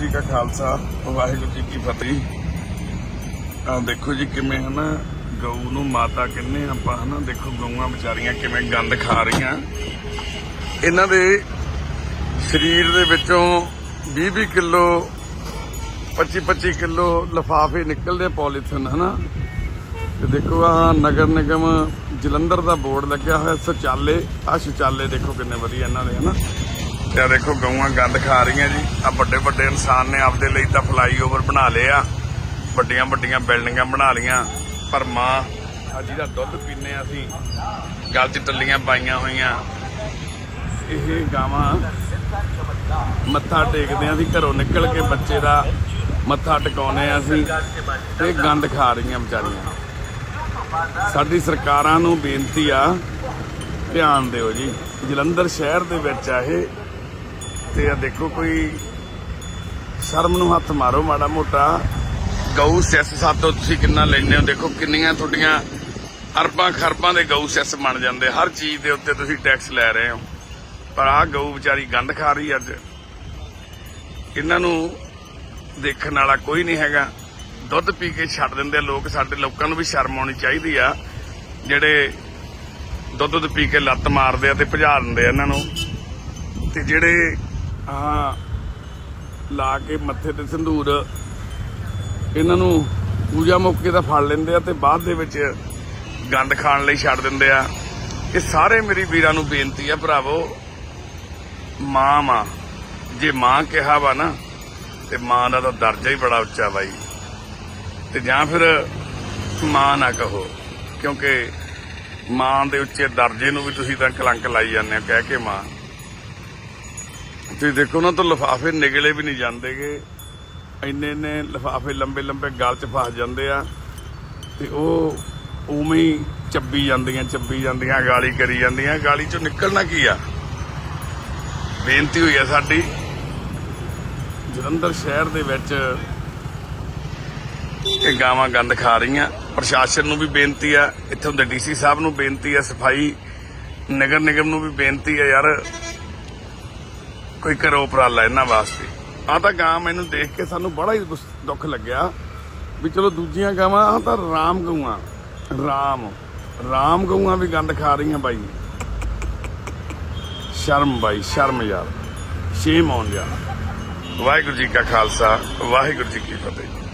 ਜੀ ਕਾ ਖਾਲਸਾ, ਵਾਹਿਗੁਰੂ ਜੀ ਕੀ ਫਤਿਹ। ਆ ਦੇਖੋ ਜੀ ਕਿਵੇਂ ਹਨਾ, ਗਊ ਨੂੰ ਮਾਤਾ ਕਹਿੰਨੇ ਆਪਾਂ ਹਨਾ, ਦੇਖੋ ਗਊਆਂ ਵਿਚਾਰੀਆਂ ਕਿਵੇਂ ਗੰਦ ਖਾ ਰਹੀਆਂ। ਇਹਨਾਂ ਦੇ ਸਰੀਰ ਦੇ ਵਿੱਚੋਂ 20-20 ਕਿਲੋ 25-25 ਕਿਲੋ ਲਫਾਫੇ ਨਿਕਲਦੇ ਆ ਪੋਲੀਥਿਨ, ਹਨਾ। ਤੇ ਦੇਖੋ ਆ ਨਗਰ ਨਿਗਮ ਜਲੰਧਰ ਦਾ ਬੋਰਡ ਲੱਗਿਆ ਹੋਇਆ, ਸ਼ੌਚਾਲੇ ਆ ਸ਼ੌਚਾਲੇ ਦੇਖੋ ਕਿੰਨੇ ਵਧੀਆ ਇਹਨਾਂ ਦੇ, ਹਨਾ। ਤੇ ਦੇਖੋ ਗਊਆਂ ਗੰਦ ਖਾ ਰਹੀਆਂ ਜੀ। ਆ ਵੱਡੇ ਵੱਡੇ ਇਨਸਾਨ ਨੇ ਆਪਦੇ ਲਈ ਤਾਂ ਫਲਾਈਓਵਰ ਬਣਾ ਲਏ ਆ ਵੱਡੀਆਂ ਵੱਡੀਆਂ ਬਿਲਡਿੰਗਾਂ ਬਣਾ ਲੀਆਂ ਪਰ ਮਾਂ ਆ ਜਿਹਦਾ ਦੁੱਧ ਪੀਨੇ ਆ ਅਸੀਂ। ਗਲ 'ਚ ਟੱਲੀਆਂ ਪਾਈਆਂ ਹੋਈਆਂ। ਇਹ ਗਾਵਾਂ ਮੱਥਾ ਟੇਕਦੇ ਆ ਅਸੀਂ, ਘਰੋਂ ਨਿਕਲ ਕੇ ਬੱਚੇ ਦਾ ਮੱਥਾ ਟਿਕਾਉਨੇ ਆ ਅਸੀਂ ਤੇ ਗੰਦ ਖਾ ਰਹੀਆਂ ਵਿਚਾਰੀਆਂ। ਸਾਡੀ ਸਰਕਾਰਾਂ ਨੂੰ ਬੇਨਤੀ ਆ, ਧਿਆਨ ਦਿਓ ਜੀ। ਜਲੰਧਰ ਸ਼ਹਿਰ ਦੇ ਵਿੱਚ ਆ ਇਹ ਤੇ ਆ ਦੇਖੋ ਕੋਈ ਸ਼ਰਮ ਨੂੰ ਹੱਥ ਮਾਰੋ ਮਾੜਾ ਮੋਟਾ। ਗਊ ਸੈਸ ਸਾਤੋਂ ਤੁਸੀਂ ਕਿੰਨਾ ਲੈਂਦੇ ਹੋ? ਦੇਖੋ ਕਿੰਨੀਆਂ ਤੁਹਾਡੀਆਂ ਅਰਬਾਂ ਖਰਬਾਂ ਦੇ ਗਊ ਸੈਸ ਬਣ ਜਾਂਦੇ। ਹਰ ਚੀਜ਼ ਦੇ ਉੱਤੇ ਤੁਸੀਂ ਟੈਕਸ ਲੈ ਰਹੇ ਹੋ। ਪਰ ਆ ਗਊ ਵਿਚਾਰੀ ਗੰਦ ਖਾ ਰਹੀ ਅੱਜ। ਇਹਨਾਂ ਨੂੰ ਦੇਖਣ ਵਾਲਾ ਕੋਈ ਨਹੀਂ ਹੈਗਾ। ਦੁੱਧ ਪੀ ਕੇ ਛੱਡ ਦਿੰਦੇ ਆ ਲੋਕ। ਸਾਡੇ ਲੋਕਾਂ ਨੂੰ ਵੀ ਸ਼ਰਮ ਆਉਣੀ ਚਾਹੀਦੀ ਆ। ਜਿਹੜੇ ਦੁੱਧ ਦੁੱਧ ਪੀ ਕੇ ਲੱਤ ਮਾਰਦੇ ਆ ਤੇ ਭਜਾ ਦਿੰਦੇ ਆ ਇਹਨਾਂ ਨੂੰ। ਤੇ ਜਿਹੜੇ ਆ ਲਾ ਕੇ ਮੱਥੇ ਤੇ ਸੰਧੂਰ ਇਹਨਾਂ ਨੂੰ ਪੂਜਾ ਮੌਕੇ ਦਾ ਫੜ ਲੈਂਦੇ ਆ ਤੇ ਬਾਅਦ ਦੇ ਵਿੱਚ ਗੰਦ ਖਾਣ ਲਈ ਛੱਡ ਦਿੰਦੇ ਆ। ਇਹ ਸਾਰੇ ਮੇਰੀ ਵੀਰਾਂ ਨੂੰ ਬੇਨਤੀ ਆ, ਭਰਾਵੋ, ਮਾਂ ਮਾਂ ਜੇ ਮਾਂ ਕਿਹਾ ਵਾ ਨਾ, ਤੇ ਮਾਂ ਦਾ ਤਾਂ ਦਰਜਾ ਹੀ ਬੜਾ ਉੱਚਾ ਬਾਈ ਤੇ ਜਾਂ ਫਿਰ ਮਾਂ ਨਾ ਕਹੋ, ਕਿਉਂਕਿ ਮਾਂ ਦੇ ਉੱਚੇ ਦਰਜੇ ਨੂੰ ਵੀ ਤੁਸੀਂ ਤਾਂ ਕਲੰਕ ਲਾਈ ਜਾਂਦੇ ਹੋ, ਕਹਿ ਕੇ ਮਾਂ। ਤੁਸੀਂ ਦੇਖੋ ਉਹਨਾਂ ਤੋਂ ਲਫਾਫੇ ਨਿਕਲੇ ਵੀ ਨਹੀਂ ਜਾਂਦੇਗੇ। ਇੰਨੇ ਇੰਨੇ ਲਫਾਫੇ ਲੰਬੇ ਲੰਬੇ ਗਲ 'ਚ ਫਸ ਜਾਂਦੇ ਆ। ਤੇ ਉਹ ਉਵੇਂ ਹੀ ਚੱਬੀ ਜਾਂਦੀਆਂ ਚੱਬੀ ਜਾਂਦੀਆਂ, ਗਾਲੀ ਕਰੀ ਜਾਂਦੀਆਂ। ਗਾਲੀ 'ਚੋਂ ਨਿਕਲਣਾ ਕੀ ਆ? ਬੇਨਤੀ ਹੋਈ ਆ ਸਾਡੀ। ਜਲੰਧਰ ਸ਼ਹਿਰ ਦੇ ਵਿੱਚ ਇਹ ਗਾਵਾਂ ਗੰਦ ਖਾ ਰਹੀਆਂ। ਪ੍ਰਸ਼ਾਸਨ ਨੂੰ ਵੀ ਬੇਨਤੀ ਆ, ਇੱਥੋਂ ਦੇ ਡੀਸੀ ਸਾਹਿਬ ਨੂੰ ਬੇਨਤੀ ਆ, ਸਫ਼ਾਈ ਨਗਰ ਨਿਗਮ ਨੂੰ ਵੀ ਬੇਨਤੀ ਆ ਯਾਰ। ਕੋਈ ਕਰੋ ਉਪਰਾਲਾ ਇਹਨਾਂ ਵਾਸਤੇ। ਆ ਤਾਂ ਗਾਂ ਮੈਨੂੰ ਦੇਖ ਕੇ ਸਾਨੂੰ ਬੜਾ ਹੀ ਦੁੱਖ ਲੱਗਿਆ ਵੀ ਚਲੋ ਦੂਜੀਆਂ ਗਾਵਾਂ ਆ ਤਾਂ ਰਾਮ ਗਊਆਂ। ਰਾਮ। ਰਾਮ ਗਊਆਂ ਵੀ ਗੰਦ ਖਾ ਰਹੀਆਂ ਬਾਈ। ਸ਼ਰਮ ਬਾਈ, ਸ਼ਰਮ ਯਾਰ। ਸ਼ੇਮ ਆਉਣ ਯਾਰ ਵਾਹਿਗੁਰੂ ਜੀ ਕਾ ਖਾਲਸਾ, ਵਾਹਿਗੁਰੂ ਜੀ ਕੀ ਫਤਿਹ।